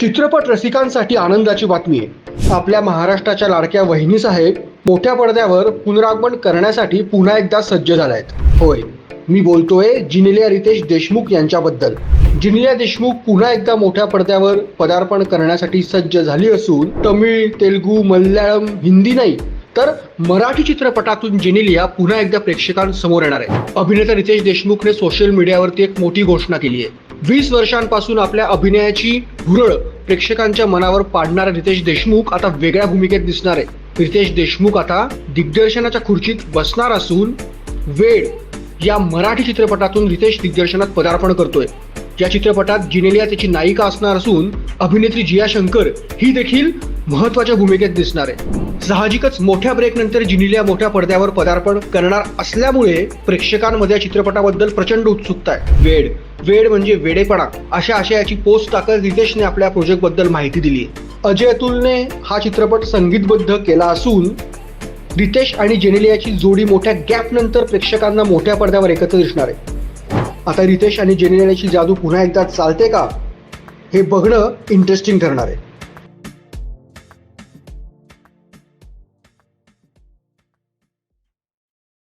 चित्रपट रसिकांसाठी आनंदाची बातमी आहे. आपल्या महाराष्ट्राच्या लाडक्या वहिनी साहेब मोठ्या पडद्यावर पुनरागमन करण्यासाठी पुन्हा एकदा सज्ज झाल्या आहेत होय मी बोलतोय जिनिलिया रितेश देशमुख यांच्याबद्दल. जिनिलिया देशमुख पुन्हा एकदा मोठ्या पडद्यावर पदार्पण करण्यासाठी सज्ज झाली असून तमिळ तेलुगू मल्याळम हिंदी नाही तर मराठी चित्रपटातून जेनेलिया पुन्हा एकदा प्रेक्षकांसमोर येणार आहे अभिनेता रितेश देशमुखने सोशल मीडियावरती एक मोठी घोषणा केली आहे. वीस वर्षांपासून आपल्या अभिनयाची भुरळ प्रेक्षकांच्या मनावर पाडणारा रितेश देशमुख आता वेगळ्या भूमिकेत दिसणार आहे. रितेश देशमुख आता दिग्दर्शनाच्या खुर्चीत बसणार असून वेळ या मराठी चित्रपटातून रितेश दिग्दर्शनात पदार्पण करतोय. या चित्रपटात जिनेलिया त्याची नायिका असणार असून अभिनेत्री जिया शंकर ही देखील महत्त्वाच्या भूमिकेत दिसणार आहे. साहजिकच मोठ्या ब्रेक नंतर मोठ्या पडद्यावर पदार्पण करणार असल्यामुळे प्रेक्षकांमध्ये या चित्रपटाबद्दल प्रचंड उत्सुकता आहे. वेड वेड म्हणजे वेडेपणा अशा आशयाची पोस्ट टाकत रितेशने आपल्या प्रोजेक्टबद्दल माहिती दिली. अजय अतुलने हा चित्रपट संगीतबद्ध केला असून रितेश आणि जेनेलियाची जोडी मोठ्या गॅप नंतर प्रेक्षकांना मोठ्या पडद्यावर एकत्र दिसणार आहे. आता रितेश आणि जेनेलियाची जादू पुन्हा एकदा चालते का हे बघणं इंटरेस्टिंग ठरणार आहे.